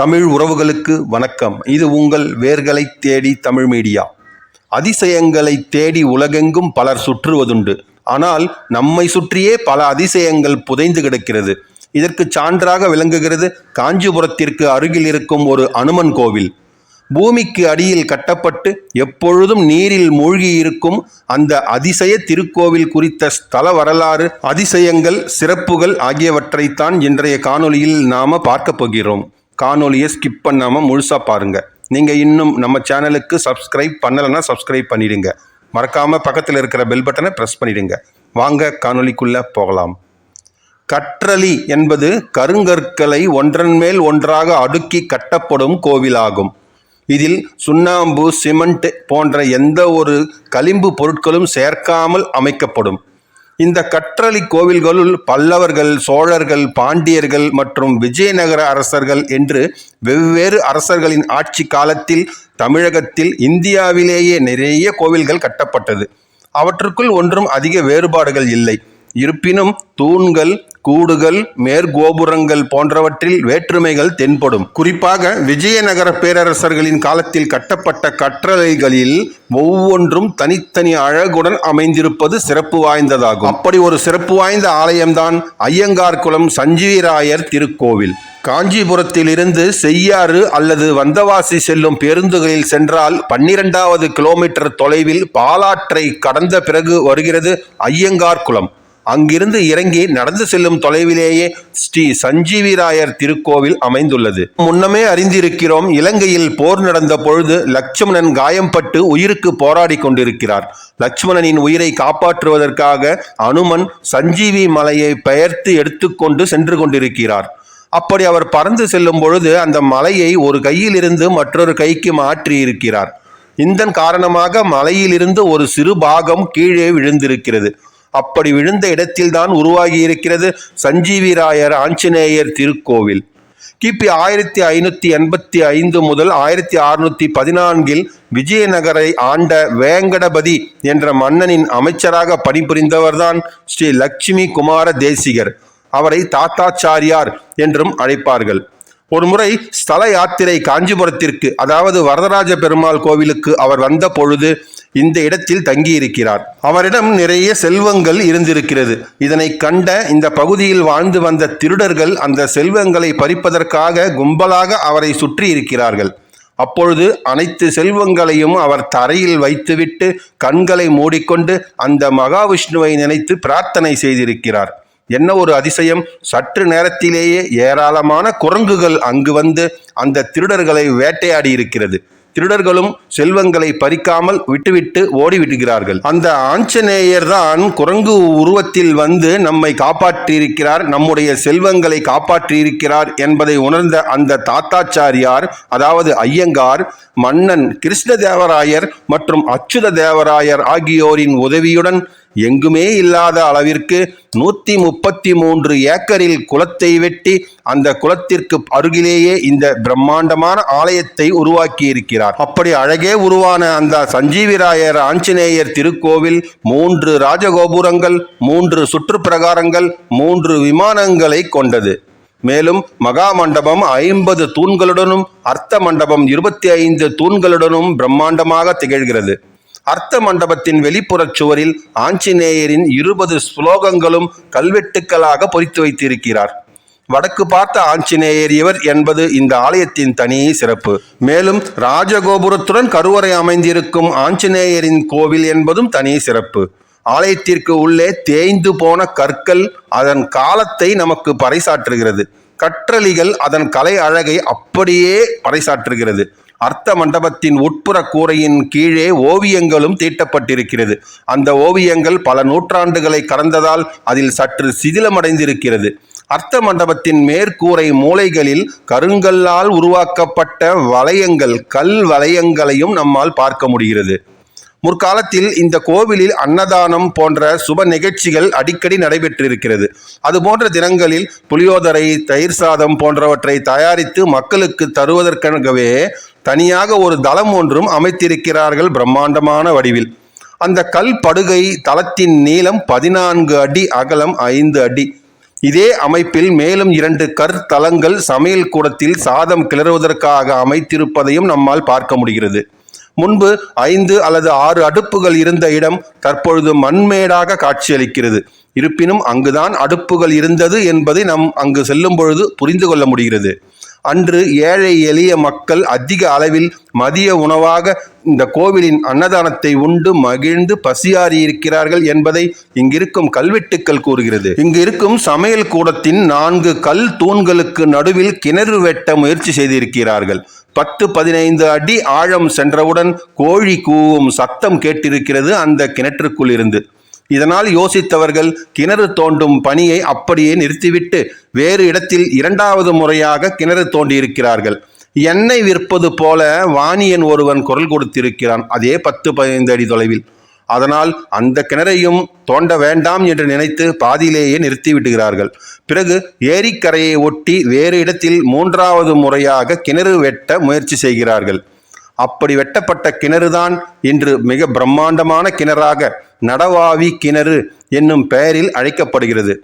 தமிழ் உறவுகளுக்கு வணக்கம். இது உங்கள் வேர்களை தேடி தமிழ் மீடியா. அதிசயங்களை தேடி உலகெங்கும் பலர் சுற்றுவதுண்டு. ஆனால் நம்மை சுற்றியே பல அதிசயங்கள் புதைந்து கிடக்கிறது. இதற்கு சான்றாக விளங்குகிறது காஞ்சிபுரத்திற்கு அருகில் இருக்கும் ஒரு அனுமன் கோவில். பூமிக்கு அடியில் கட்டப்பட்டு எப்பொழுதும் நீரில் மூழ்கி இருக்கும் அந்த அதிசய திருக்கோவில் குறித்த ஸ்தல வரலாறு அதிசயங்கள் சிறப்புகள் ஆகியவற்றைத்தான் இன்றைய காணொளியில் நாம பார்க்கப் போகிறோம். காணொலியை ஸ்கிப் பண்ணாமல் முழுசாக பாருங்கள் நீங்கள் இன்னும் நம்ம சேனலுக்கு சப்ஸ்கிரைப் பண்ணலைன்னா சப்ஸ்கிரைப் பண்ணிடுங்க. மறக்காமல் பக்கத்தில் இருக்கிற பெல் பட்டனை ப்ரெஸ் பண்ணிடுங்க. வாங்க காணொலிக்குள்ளே போகலாம். கற்றலி என்பது கருங்கற்களை ஒன்றன் மேல் ஒன்றாக அடுக்கி கட்டப்படும் கோவிலாகும். இதில் சுண்ணாம்பு சிமெண்ட் போன்ற எந்த ஒரு களிம்பு பொருட்களும் சேர்க்காமல் அமைக்கப்படும். இந்த கற்றளி கோவில்களுள் பல்லவர்கள் சோழர்கள் பாண்டியர்கள் மற்றும் விஜயநகர அரசர்கள் என்று வெவ்வேறு அரசர்களின் ஆட்சி காலத்தில் தமிழகத்தில் இந்தியாவிலேயே நிறைய கோவில்கள் கட்டப்பட்டது. அவற்றுக்குள் ஒன்றும் அதிக வேறுபாடுகள் இல்லை. இருப்பினும் தூண்கள் கூடுகள் மேற்கோபுரங்கள் போன்றவற்றில் வேற்றுமைகள் தென்படும். குறிப்பாக விஜயநகர பேரரசர்களின் காலத்தில் கட்டப்பட்ட கற்றளைகளில் ஒவ்வொன்றும் தனித்தனி அழகுடன் அமைந்திருப்பது சிறப்பு வாய்ந்ததாகும். அப்படி ஒரு சிறப்பு வாய்ந்த ஆலயம்தான் ஐயங்கார்குளம் சஞ்சீவிராயர் திருக்கோவில். காஞ்சிபுரத்திலிருந்து செய்யாறு அல்லது வந்தவாசி செல்லும் பேருந்துகளில் சென்றால் பன்னிரெண்டாவது கிலோமீட்டர் தொலைவில் பாலாற்றை கடந்த பிறகு வருகிறது ஐயங்கார் குளம் அங்கிருந்து இறங்கி நடந்து செல்லும் தொலைவிலேயே ஸ்ரீ சஞ்சீவிராயர் திருக்கோவில் அமைந்துள்ளது. முன்னமே அறிந்திருக்கிறோம் இலங்கையில் போர் நடந்த பொழுது லட்சுமணன் காயம்பட்டு உயிருக்கு போராடி கொண்டிருக்கிறார். லட்சுமணனின் உயிரை காப்பாற்றுவதற்காக அனுமன் சஞ்சீவி மலையை பெயர்த்து எடுத்துக்கொண்டு சென்று கொண்டிருக்கிறார். அப்படி அவர் பறந்து செல்லும் பொழுது அந்த மலையை ஒரு கையிலிருந்து மற்றொரு கைக்கு மாற்றி இருக்கிறார் இதன் காரணமாக மலையிலிருந்து ஒரு சிறு பாகம் கீழே விழுந்திருக்கிறது. அப்படி விழுந்த இடத்தில்தான் உருவாகி இருக்கிறது சஞ்சீவிராயர் ஆஞ்சநேயர் திருக்கோவில். கிபி ஆயிரத்தி ஐநூத்தி எண்பத்தி ஐந்து முதல் ஆயிரத்தி அறுநூத்தி பதினான்கில் விஜயநகரை ஆண்ட வேங்கடபதி என்ற மன்னனின் அமைச்சராக பணிபுரிந்தவர்தான் ஸ்ரீ லட்சுமி குமார தேசிகர். அவரை தாத்தாச்சாரியார் என்றும் அழைப்பார்கள். ஒருமுறை ஸ்தல யாத்திரை காஞ்சிபுரத்திற்கு அதாவது வரதராஜ பெருமாள் கோவிலுக்கு அவர் வந்த பொழுது இந்த இடத்தில் தங்கியிருக்கிறார். அவரிடம் நிறைய செல்வங்கள் இருந்திருக்கிறது. இதனை கண்ட இந்த பகுதியில் வாழ்ந்து வந்த திருடர்கள் அந்த செல்வங்களை பறிப்பதற்காக கும்பலாக அவரை சுற்றி இருக்கிறார்கள் அப்பொழுது அனைத்து செல்வங்களையும் அவர் தரையில் வைத்துவிட்டு கண்களை மூடிக்கொண்டு அந்த மகாவிஷ்ணுவை நினைத்து பிரார்த்தனை செய்திருக்கிறார். என்ன ஒரு அதிசயம். சற்று நேரத்திலேயே ஏராளமான குரங்குகள் அங்கு வந்து அந்த திருடர்களை வேட்டையாடி இருக்கிறது. திருடர்களும் செல்வங்களை பறிக்காமல் விட்டுவிட்டு ஓடிவிடுகிறார்கள். அந்த ஆஞ்சநேயர் தான் குரங்கு உருவத்தில் வந்து நம்மை காப்பாற்றியிருக்கிறார் நம்முடைய செல்வங்களை காப்பாற்றியிருக்கிறார் என்பதை உணர்ந்த அந்த தாத்தாச்சாரியார் அதாவது ஐயங்கார் மன்னன் கிருஷ்ணதேவராயர் மற்றும் அச்சுத தேவராயர் ஆகியோரின் உதவியுடன் எங்குமே இல்லாத அளவிற்கு நூத்தி முப்பத்தி மூன்று ஏக்கரில் குளத்தை வெட்டி அந்த குளத்திற்கு அருகிலேயே இந்த பிரம்மாண்டமான ஆலயத்தை உருவாக்கி இருக்கிறார் அப்படி அழகே உருவான அந்த சஞ்சீவிராயர் ஆஞ்சநேயர் திருக்கோவில் மூன்று ராஜகோபுரங்கள் மூன்று சுற்றுப்பிரகாரங்கள் மூன்று விமானங்களை கொண்டது. மேலும் மகா மண்டபம் ஐம்பது தூண்களுடனும் அர்த்த மண்டபம் இருபத்தி ஐந்து தூண்களுடனும் பிரம்மாண்டமாக திகழ்கிறது. அர்த்த மண்டபத்தின் வெளிப்புறச் சுவரில் ஆஞ்சநேயரின் இருபது ஸ்லோகங்களும் கல்வெட்டுக்களாக பொறித்து வைத்திருக்கிறார். வடக்கு பார்த்த ஆஞ்சநேயர் இவர் என்பது இந்த ஆலயத்தின் தனி சிறப்பு. மேலும் ராஜகோபுரத்துடன் கருவறை அமைந்திருக்கும் ஆஞ்சநேயரின் கோவில் என்பதும் தனி சிறப்பு. ஆலயத்திற்கு உள்ளே தேய்ந்து போன கற்கள் அதன் காலத்தை நமக்கு பறைசாற்றுகிறது. கற்றளிகள் அதன் கலை அழகை அப்படியே பறைசாற்றுகிறது. அர்த்த மண்டபத்தின் உட்புற கூரையின் கீழே ஓவியங்களும் தீட்டப்பட்டிருக்கிறது. அந்த ஓவியங்கள் பல நூற்றாண்டுகளை கடந்ததால் அதில் சற்று சிதிலமடைந்திருக்கிறது. அர்த்த மண்டபத்தின் மேற்கூரை மூலைகளில் கருங்கல்லால் உருவாக்கப்பட்ட வளையங்கள் கல் வளையங்களையும் நம்மால் பார்க்க முடிகிறது. முற்காலத்தில் இந்த கோவிலில் அன்னதானம் போன்ற சுப நிகழ்ச்சிகள் அடிக்கடி நடைபெற்றிருக்கிறது. அதுபோன்ற தினங்களில் புளியோதரை தயிர் சாதம் போன்றவற்றை தயாரித்து மக்களுக்கு தருவதற்காகவே தனியாக ஒரு தளம் ஒன்றும் அமைத்திருக்கிறார்கள் பிரம்மாண்டமான வடிவில். அந்த கல் படுகை தளத்தின் நீளம் பதினான்கு அடி அகலம் ஐந்து அடி. இதே அமைப்பில் மேலும் இரண்டு கற்தலங்கள் சமையல் கூடத்தில் சாதம் கிளறுவதற்காக அமைத்திருப்பதையும் நம்மால் பார்க்க முடிகிறது. முன்பு ஐந்து அல்லது ஆறு அடுப்புகள் இருந்த இடம் தற்பொழுது மண்மேடாக காட்சியளிக்கிறது. இருப்பினும் அங்குதான் அடுப்புகள் இருந்தது என்பதை நாம் அங்கு செல்லும் பொழுது புரிந்து கொள்ள முடிகிறது. அன்று ஏழை எளிய மக்கள் அதிக அளவில் மதிய உணவாக இந்த கோவிலின் அன்னதானத்தை உண்டு மகிழ்ந்து பசியாறி இருக்கிறார்கள் என்பதை இங்கிருக்கும் கல்வெட்டுக்கள் கூறுகிறது. இங்கு இருக்கும் சமையல் கூடத்தின் நான்கு கல் தூண்களுக்கு நடுவில் கிணறு வெட்ட முயற்சி செய்திருக்கிறார்கள். பத்து பதினைந்து அடி ஆழம் சென்றவுடன் கோழி கூவும் சத்தம் கேட்டிருக்கிறது அந்த கிணற்றுக்குள் இருந்து. இதனால் யோசித்தவர்கள் கிணறு தோண்டும் பணியை அப்படியே நிறுத்திவிட்டு வேறு இடத்தில் இரண்டாவது முறையாக கிணறு தோண்டியிருக்கிறார்கள். எண்ணெய் விற்பது போல வாணியன் ஒருவன் குரல் கொடுத்திருக்கிறான். அதே பத்து பதினைந்து அடி தொலைவில். அதனால் அந்த கிணறையும் தோண்ட வேண்டாம் என்று நினைத்து பாதியிலேயே நிறுத்திவிடுகிறார்கள் பிறகு ஏரிக்கரையை ஒட்டி வேறு இடத்தில் மூன்றாவது முறையாக கிணறு வெட்ட முயற்சி செய்கிறார்கள். அப்படி வெட்டப்பட்ட கிணறுதான் இன்று மிக பிரம்மாண்டமான கிணறாக நடவாவி கிணறு என்னும் பெயரில் அழைக்கப்படுகிறது.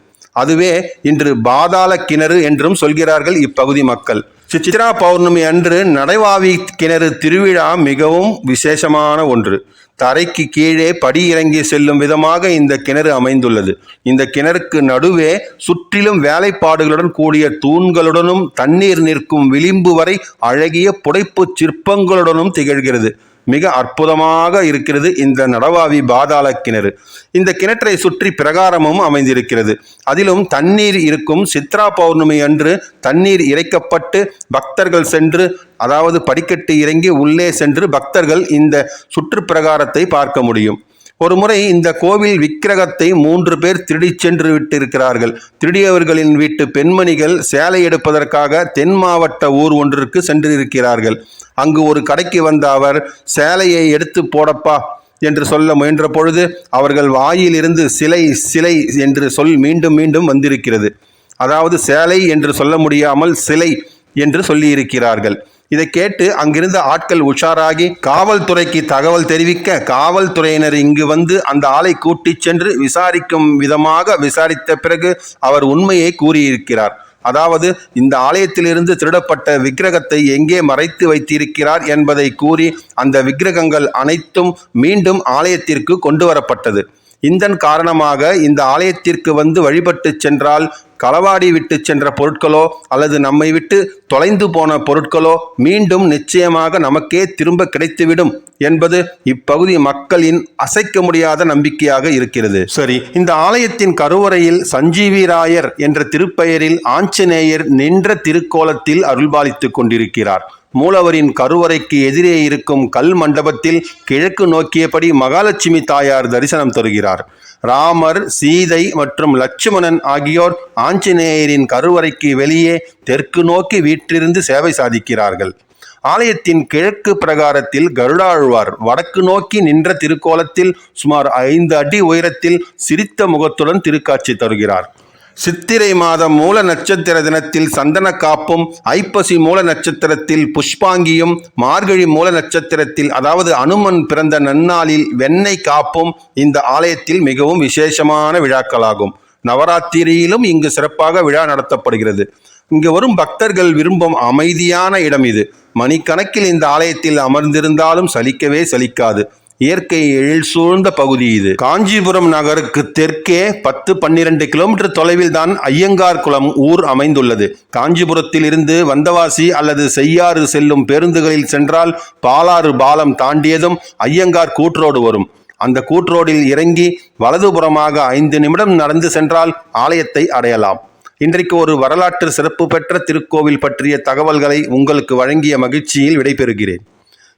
அதுவே இன்று பாதாள கிணறு என்றும் சொல்கிறார்கள் இப்பகுதி மக்கள். சித்ரா பௌர்ணமி அன்று நடைவாவி கிணறு திருவிழா மிகவும் விசேஷமான ஒன்று. தரைக்கு கீழே படி இறங்கி செல்லும் விதமாக இந்த கிணறு அமைந்துள்ளது. இந்த கிணறுக்கு நடுவே சுற்றிலும் வேலைப்பாடுகளுடன் கூடிய தூண்களுடனும் தண்ணீர் நிற்கும் விளிம்பு வரை அழகிய புடைப்பு சிற்பங்களுடனும் திகழ்கிறது. மிக அற்புதமாக இருக்கிறது இந்த நடவாவி பாதாள கிணறு. இந்த கிணற்றை சுற்றி பிரகாரமும் அமைந்திருக்கிறது. அதிலும் தண்ணீர் இருக்கும் சித்ரா பௌர்ணமி அன்று தண்ணீர் இறைக்கப்பட்டு பக்தர்கள் சென்று அதாவது படிக்கட்டு இறங்கி உள்ளே சென்று பக்தர்கள் இந்த சுற்றுப்பிரகாரத்தை பார்க்க முடியும். ஒரு முறை இந்த கோவில் விக்கிரகத்தை மூன்று பேர் திருடி சென்று விட்டிருக்கிறார்கள். திருடியவர்களின் வீட்டு பெண்மணிகள் சேலை எடுப்பதற்காக தென் மாவட்ட ஊர் ஒன்றிற்கு சென்றிருக்கிறார்கள். அங்கு ஒரு கடைக்கு வந்த அவர் சேலையை எடுத்து போடப்பா என்று சொல்ல முயன்ற பொழுது அவர்கள் வாயிலிருந்து சிலை சிலை என்று சொல் மீண்டும் மீண்டும் வந்திருக்கிறது. அதாவது சேலை என்று சொல்ல முடியாமல் சிலை என்று சொல்லியிருக்கிறார்கள். இதை கேட்டு அங்கிருந்த ஆட்கள் உஷாராகி காவல்துறைக்கு தகவல் தெரிவிக்க காவல்துறையினர் இங்கு வந்து அந்த ஆளை கூட்டிச் சென்று விசாரிக்கும் விதமாக விசாரித்த பிறகு அவர் உண்மையை கூறியிருக்கிறார். அதாவது இந்த ஆலயத்திலிருந்து திருடப்பட்ட விக்கிரகத்தை எங்கே மறைத்து வைத்திருக்கிறார் என்பதை கூறி அந்த விக்கிரகங்கள் அனைத்தும் மீண்டும் ஆலயத்திற்கு கொண்டு வரப்பட்டது. இதன் காரணமாக இந்த ஆலயத்திற்கு வந்து வழிபட்டு சென்றால் களவாடி விட்டு சென்ற பொருட்களோ அல்லது நம்மை விட்டு தொலைந்து போன பொருட்களோ மீண்டும் நிச்சயமாக நமக்கே திரும்ப கிடைத்துவிடும் என்பது இப்பகுதி மக்களின் அசைக்க முடியாத நம்பிக்கையாக இருக்கிறது. சரி. இந்த ஆலயத்தின் கருவறையில் சஞ்சீவிராயர் என்ற திருப்பெயரில் ஆஞ்சநேயர் நின்ற திருக்கோலத்தில் அருள்பாலித்துக் கொண்டிருக்கிறார். மூலவரின் கருவறைக்கு எதிரே இருக்கும் கல் மண்டபத்தில் கிழக்கு நோக்கியபடி மகாலட்சுமி தாயார் தரிசனம் தருகிறார். ராமர் சீதை மற்றும் லட்சுமணன் ஆகியோர் ஆஞ்சநேயரின் கருவறைக்கு வெளியே தெற்கு நோக்கி வீற்றிருந்து சேவை சாதிக்கிறார்கள். ஆலயத்தின் கிழக்கு பிரகாரத்தில் கருடாழ்வார் வடக்கு நோக்கி நின்ற திருக்கோலத்தில் சுமார் ஐந்து அடி உயரத்தில் சிரித்த முகத்துடன் திருக்காட்சி தருகிறார். சித்திரை மாதம் மூல நட்சத்திர தினத்தில் சந்தன காப்பும் ஐப்பசி மூல நட்சத்திரத்தில் புஷ்பாங்கியும் மார்கழி மூல நட்சத்திரத்தில் அதாவது அனுமன் பிறந்த நன்னாளில் வெண்ணெய் காப்பும் இந்த ஆலயத்தில் மிகவும் விசேஷமான விழாக்களாகும். நவராத்திரியிலும் இங்கு சிறப்பாக விழா நடத்தப்படுகிறது. இங்கு வரும் பக்தர்கள் விரும்பும் அமைதியான இடம் இது. மணிக்கணக்கில் இந்த ஆலயத்தில் அமர்ந்திருந்தாலும் சலிக்கவே சலிக்காது. இயற்கை எழில் சூழ்ந்த பகுதி இது. காஞ்சிபுரம் நகருக்கு தெற்கே பத்து பன்னிரண்டு கிலோமீட்டர் தொலைவில் தான் ஐயங்கார் குளம் ஊர் அமைந்துள்ளது. காஞ்சிபுரத்தில் இருந்து வந்தவாசி அல்லது செய்யாறு செல்லும் பேருந்துகளில் சென்றால் பாலாறு பாலம் தாண்டியதும் ஐயங்கார் கூட்ரோடு வரும். அந்த கூட்ரோடில் இறங்கி வலதுபுறமாக ஐந்து நிமிடம் நடந்து சென்றால் ஆலயத்தை அடையலாம். இன்றைக்கு ஒரு வரலாற்று சிறப்பு பெற்ற திருக்கோவில் பற்றிய தகவல்களை உங்களுக்கு வழங்கிய மகிழ்ச்சியில் விடைபெறுகிறேன்.